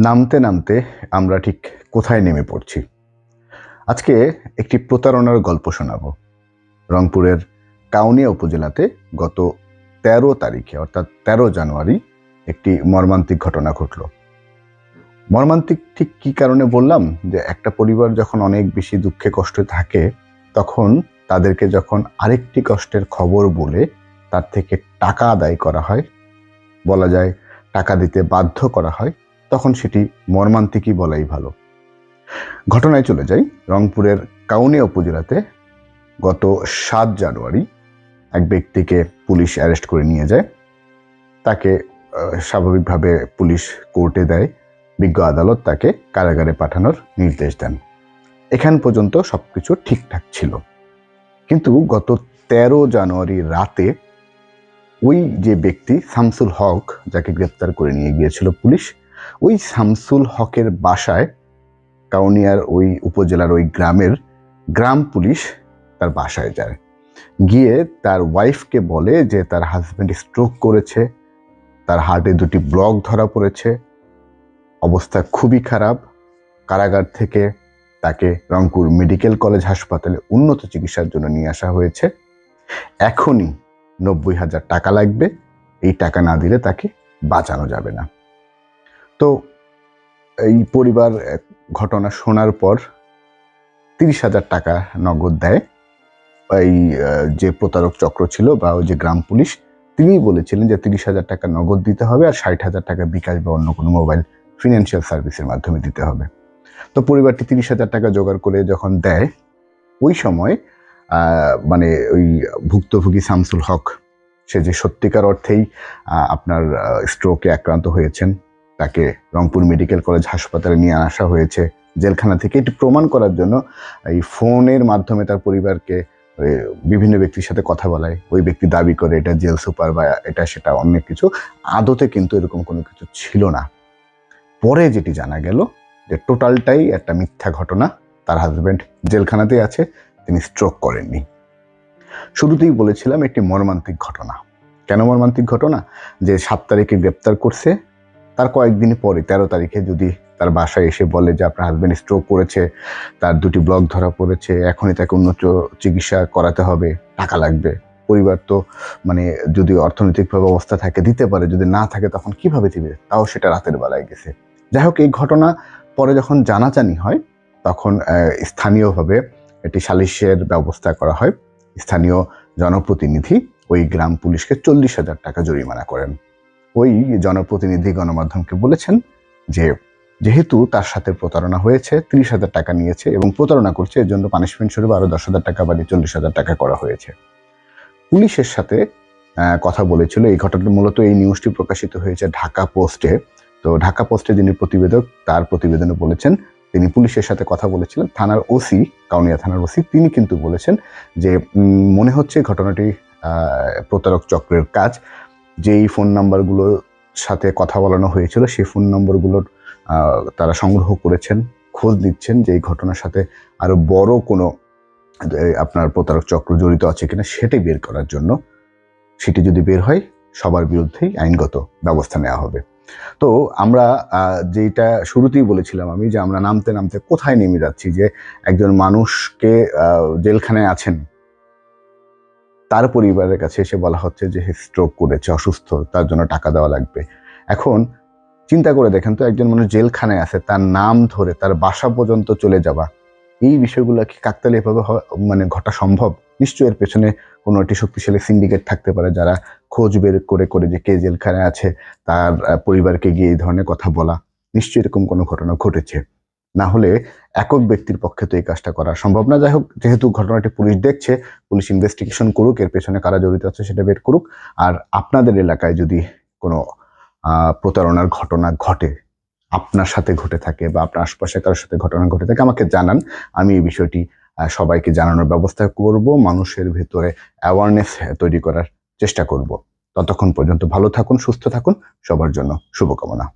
নামতে নামতে আমরা ঠিক কোথায় নেমে পড়ছি? আজকে একটি প্রতারণার গল্প শোনাব। রংপুরের কাউনিয়া উপজেলাতে গত তেরো তারিখে, অর্থাৎ তেরো জানুয়ারি, একটি মর্মান্তিক ঘটনা ঘটল। মর্মান্তিক ঠিক কী কারণে বললাম? যে একটা পরিবার যখন অনেক বেশি দুঃখে কষ্টে থাকে, তখন তাদেরকে যখন আরেকটি কষ্টের খবর বলে তার থেকে টাকা আদায় করা হয়, বলা যায় টাকা দিতে বাধ্য করা হয় তখন সেটি মর্মান্তিকই বলাই ভালো। ঘটনায় চলে যাই রংপুরের কাউনিয়া উপজেলাতে গত সাত জানুয়ারি এক ব্যক্তিকে পুলিশ অ্যারেস্ট করে নিয়ে যায়। তাকে স্বাভাবিকভাবে পুলিশ কোর্টে দেয়। বিজ্ঞ আদালত তাকে কারাগারে পাঠানোর নির্দেশ দেন। এখান পর্যন্ত সব কিছু ঠিকঠাক ছিল। কিন্তু গত তেরো জানুয়ারি রাতে ওই যে ব্যক্তি শামসুল হক, যাকে গ্রেপ্তার করে নিয়ে গিয়েছিল পুলিশ ওই শামসুল হকের বাসায়, কাউনিয়ার ওই উপজেলার ওই গ্রামের গ্রাম পুলিশ তার বাসায় যায়। গিয়ে তার ওয়াইফকে বলে যে তার হাজব্যান্ড স্ট্রোক করেছে, তার হার্টে দুটি ব্লক ধরা পড়েছে, অবস্থা খুবই খারাপ। কারাগার থেকে তাকে রংপুর মেডিকেল কলেজ হাসপাতালে উন্নত চিকিৎসার জন্য নিয়ে আসা হয়েছে। এখনই নব্বই হাজার টাকা লাগবে, এই টাকা না দিলে তাকে বাঁচানো যাবে না। তো এই পরিবার ঘটনা শোনার পর তিরিশ হাজার টাকা নগদ দেয়। এই যে প্রতারক চক্র ছিল বা ওই যে গ্রাম পুলিশ তিনি বলেছিলেন যে তিরিশ হাজার টাকা নগদ দিতে হবে আর ষাট হাজার টাকা বিকাশ বা অন্য কোনো মোবাইল ফিনান্সিয়াল সার্ভিসের মাধ্যমে দিতে হবে। তো পরিবারটি তিরিশ হাজার টাকা জোগাড় করে যখন দেয়, ওই সময় মানে ওই ভুক্তভোগী শামসুল হক, সে যে সত্যিকার অর্থেই আপনার স্ট্রোকে আক্রান্ত হয়েছেন তাকে রংপুর মেডিকেল কলেজ হাসপাতালে নিয়ে আসা হয়েছে। জেলখানা থেকে এটি প্রমাণ করার জন্য এই ফোনের মাধ্যমে তার পরিবারকে বিভিন্ন ব্যক্তির সাথে কথা বলায়। ওই ব্যক্তি দাবি করে এটা জেল সুপার বা এটা সেটা অনেক কিছু। আদতে কিন্তু এরকম কোনো কিছু ছিল না। পরে যেটি জানা গেল যে টোটালটাই একটা মিথ্যা ঘটনা। তার হাজব্যান্ড জেলখানাতেই আছে, তিনি স্ট্রোক করেননি। শুরুতেই বলেছিলাম একটি মর্মান্তিক ঘটনা। কেন মর্মান্তিক ঘটনা? যে সাত তারিখে গ্রেপ্তার করছে তার কয়েকদিন পরে, তেরো তারিখে যদি তার বাসায় এসে বলে যে আপনার হাজব্যান্ড স্ট্রোক করেছে, তার দুটি ব্লক ধরা পড়েছে, এখনই তাকে উন্নত চিকিৎসা করাতে হবে, টাকা লাগবে। পরিবার তো মানে যদি অর্থনৈতিকভাবে অবস্থা থাকে, দিতে পারে, যদি না থাকে তখন কীভাবে দিবে? তাও সেটা রাতের বেলায় গেছে। যাই হোক, এই ঘটনা পরে যখন জানাজানি হয়, তখন স্থানীয়ভাবে একটি সালিশের ব্যবস্থা করা হয়। স্থানীয় জনপ্রতিনিধি ওই গ্রাম পুলিশকে চল্লিশ হাজার টাকা জরিমানা করেন। ওই জনপ্রতিনিধি গণমাধ্যমকে বলেছেন যে যেহেতু তার সাথে প্রতারণা হয়েছে, তিরিশ হাজার টাকা নিয়েছে এবং প্রতারণা করছে, এর জন্য পানিশমেন্ট স্বরূপ আরও দশ হাজার টাকা বাড়িয়ে চল্লিশ হাজার টাকা করা হয়েছে। পুলিশের সাথে কথা বলেছিল। এই ঘটনাটি মূলত এই নিউজটি প্রকাশিত হয়েছে ঢাকা পোস্টে তো ঢাকা পোস্টে যিনি প্রতিবেদক, তার প্রতিবেদনে বলেছেন, তিনি পুলিশের সাথে কথা বলেছিলেন। থানার ওসি কাউনিয়া থানার ওসি তিনি কিন্তু বলেছেন যে মনে হচ্ছে ঘটনাটি প্রতারক চক্রের কাজ। যেই ফোন নাম্বারগুলোর সাথে কথা বলানো হয়েছিল, সেই ফোন নম্বরগুলোর তারা সংগ্রহ করেছেন, খোঁজ নিচ্ছেন যে এই ঘটনার সাথে আরও বড় কোনো আপনার প্রতারক চক্র জড়িত আছে কিনা সেটি বের করার জন্য, সেটি যদি বের হয়, সবার বিরুদ্ধেই আইনগত ব্যবস্থা নেওয়া হবে। তো আমরা যেটা শুরুতেই বলেছিলাম আমি যে আমরা নামতে নামতে কোথায় নেমে যাচ্ছি যে একজন মানুষকে জেলখানায় আছেন তার পরিবারের কাছে এসে বলা হচ্ছে যে স্ট্রোক করেছে, অসুস্থ, তার জন্য টাকা দেওয়া লাগবে। এখন চিন্তা করে দেখেন তো, একজন মানুষ জেলখানায় আছে, তার নাম ধরে, তার বাসা পর্যন্ত চলে যাওয়া, এই বিষয়গুলো কি কাকতালীয়ভাবে হ- মানে ঘটা সম্ভব? নিশ্চয়ই এর পেছনে কোনো একটি শক্তিশালী সিন্ডিকেট থাকতে পারে যারা খোঁজ বের করে করে যে কে জেলখানায় আছে, তার পরিবারকে গিয়ে এই ধরনের কথা বলা। নিশ্চয়ই এরকম কোনো ঘটনা ঘটেছে। না হলে একক ব্যক্তির পক্ষে তো এই কাজটা করা সম্ভব না। যাই হোক, যেহেতু ঘটনাটি পুলিশ দেখছে, পুলিশ ইনভেস্টিগেশন করুক, এর পেছনে কারা জড়িত আছে সেটা বের করুক। আর আপনাদের এলাকায় যদি কোনো প্রতারণার ঘটনা ঘটে, আপনার সাথে ঘটে থাকে বা আপনার আশপাশে কারোর সাথে ঘটনা ঘটে থাকে, আমাকে জানান। আমি এই বিষয়টি সবাইকে জানানোর ব্যবস্থা করব, মানুষের ভেতরে অ্যাওয়ারনেস তৈরি করার চেষ্টা করব। ততক্ষণ পর্যন্ত ভালো থাকুন, সুস্থ থাকুন, সবার জন্য শুভকামনা।